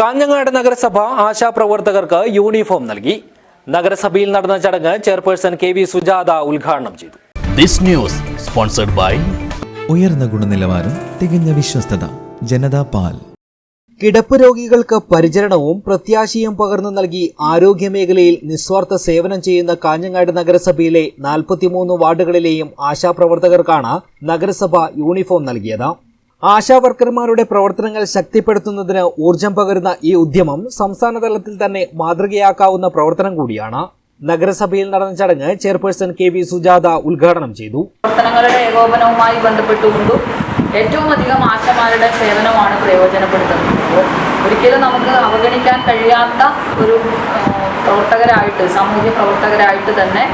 കാഞ്ഞങ്ങാട് നഗരസഭ ആശാപ്രവർത്തകർക്ക് യൂണിഫോം നൽകി. നഗരസഭയിൽ നടന്ന ചടങ്ങ് ചെയർപേഴ്സൺ കെ വി സുജാത ഉദ്ഘാടനം ചെയ്തു. This news sponsored by ഉയർന്ന ഗുണനിലവാരം തികഞ്ഞ വിശ്വസ്തത ജനതാ പാൽ. കിടപ്പ് രോഗികൾക്ക് പരിചരണവും പ്രത്യാശയും പകർന്നു നൽകി ആരോഗ്യമേഖലയിൽ നിസ്വാർത്ഥ സേവനം ചെയ്യുന്ന കാഞ്ഞങ്ങാട് നഗരസഭയിലെ നാൽപ്പത്തിമൂന്ന് വാർഡുകളിലെയും ആശാപ്രവർത്തകർക്കാണ് നഗരസഭ യൂണിഫോം നൽകിയത്. ആശാ വർക്കർമാരുടെ പ്രവർത്തനങ്ങൾ ശക്തിപ്പെടുത്തുന്നതിന് ഊർജം പകരുന്ന ഈ ഉദ്യമം സംസ്ഥാന തലത്തിൽ തന്നെ മാതൃകയാക്കാവുന്ന പ്രവർത്തനം കൂടിയാണ്. നഗരസഭയിൽ നടന്ന ചടങ്ങ് ചെയർപേഴ്സൺ കെ വി സുജാത ഉദ്ഘാടനം ചെയ്തു. പ്രവർത്തനങ്ങളുടെ ഏകോപനവുമായി ബന്ധപ്പെട്ടുകൊണ്ട് ഏറ്റവും അധികം ആശമാരുടെ സേവനമാണ് പ്രയോജനപ്പെടുത്തുന്നത്. ഒരിക്കലും നമുക്ക് അവഗണിക്കാൻ കഴിയാത്ത ഒരു പ്രവർത്തകരായിട്ട് സാമൂഹ്യ പ്രവർത്തകരായിട്ട് തന്നെ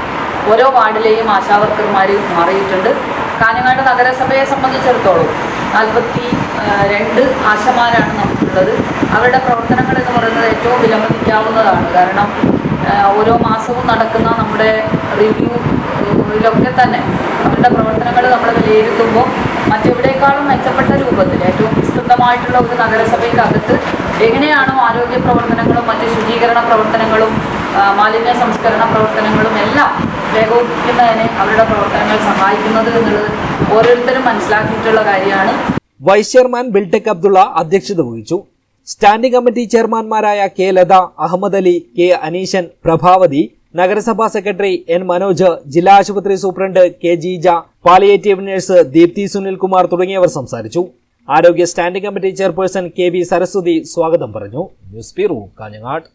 ഓരോ വാർഡിലെയും ആശാവർക്കർമാർ മാറിയിട്ടുണ്ട്. കാഞ്ഞങ്ങാട് നഗരസഭയെ സംബന്ധിച്ചിടത്തോളം നാൽപ്പത്തി രണ്ട് ആശമാരാണ് നമുക്കുള്ളത്. അവരുടെ പ്രവർത്തനങ്ങൾ എന്ന് പറയുന്നത് ഏറ്റവും വിലമതിക്കാവുന്നതാണ്. കാരണം ഓരോ മാസവും നടക്കുന്ന നമ്മുടെ റിവ്യൂയിലൊക്കെ തന്നെ അവരുടെ പ്രവർത്തനങ്ങൾ നമ്മൾ വിലയിരുത്തുമ്പോൾ മറ്റെവിടേക്കാളും മെച്ചപ്പെട്ട രൂപത്തിൽ ഏറ്റവും വിസ്തൃതമായിട്ടുള്ള ഒരു നഗരസഭയ്ക്കകത്ത് എങ്ങനെയാണോ ആരോഗ്യ പ്രവർത്തനങ്ങളും മറ്റ് ശുചീകരണ പ്രവർത്തനങ്ങളും മാലിന്യ സംസ്കരണ പ്രവർത്തനങ്ങളും എല്ലാം ഏകോപിപ്പിക്കുന്നതിന് അവരുടെ ഓരോരുത്തരും മനസ്സിലാക്കിയിട്ടുള്ള കാര്യമാണ്. വൈസ് ചെയർമാൻ ബിൽടെക് അബ്ദുള്ള അധ്യക്ഷത വഹിച്ചു. സ്റ്റാൻഡിംഗ് കമ്മിറ്റി ചെയർമാൻമാരായ കെ ലത അഹമ്മദ് അലി കെ അനീഷൻ പ്രഭാവതി നഗരസഭാ സെക്രട്ടറി എൻ മനോജ് ജില്ലാ ആശുപത്രി superintendent K Jeeja palliative nurse Deepthi Sunilkumar തുടങ്ങിയവർ സംസാരിച്ചു. ആരോഗ്യ standing committee chairperson K V Saraswathi സ്വാഗതം പറഞ്ഞു. News bureau Kanhangad.